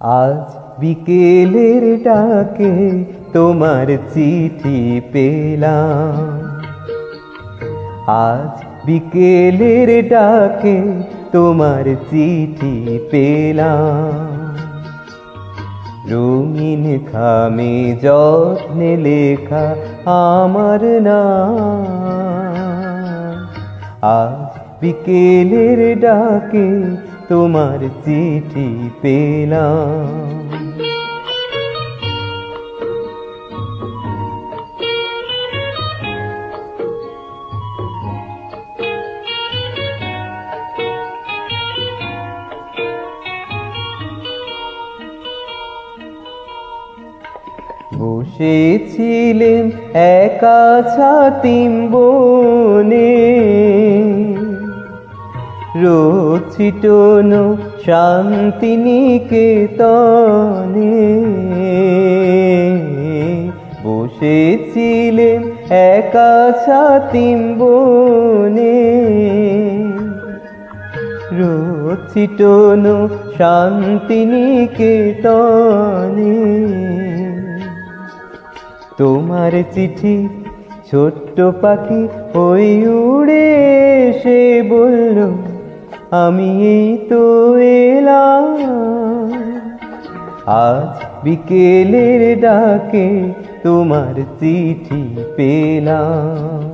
আজ বিকেলের ডাকে তোমার চিঠি পেলাম। আজ বিকেলের ডাকে তোমার চিঠি পেলাম। রঙিন খামে যত্নে লেখা আমার না আজ বিকেলের ডাকে তোমার চিঠি পেলাম। বসেছিলেন একা ছাতিম বনে। রোদ ছিটনো শান্তি নিকেতনে বসেছিলেন একা ছাতিম বনে রোদ ছিটনো শান্তি নিকেতনে তোমার চিঠি ছোট্ট পাখি ওই উড়ে সে বলল আমি তো এলাম। আজ বিকেলের ডাকে তোমার চিঠি পেলাম।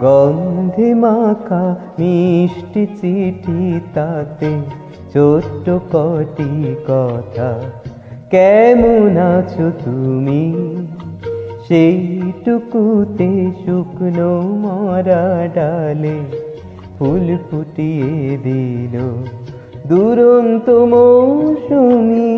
গন্ধে মাখা মিষ্টি চিঠি তাতে ছোট্ট কটি কথা। কেমন আছো তুমি? সেইটুকুতে শুকনো মরা ডালে ফুল ফুটিয়ে দিল দুরন্ত মৌসুমি।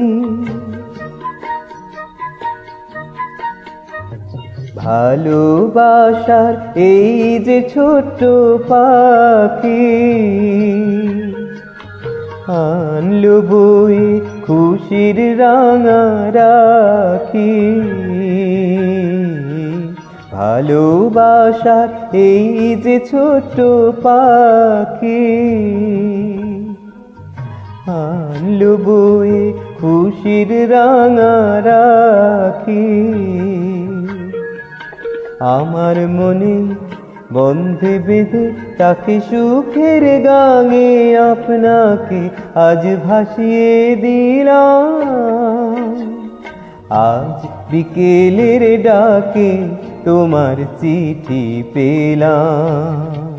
ভালোবাসার এই যে ছোট্ট পাখি আনলো বই খুশির রাঙা রাখি। ভালোবাসার এই যে ছোট পাখি। আনলো বই খুশির রাঙা রাখি। আমার মনে বন্ধে বেঁধে তাকে সুখের গাঙে আপনাকে আজ ভাসিয়ে দিলাম। আজ বিকেলের ডাকে তোমার চিঠি পেলাম।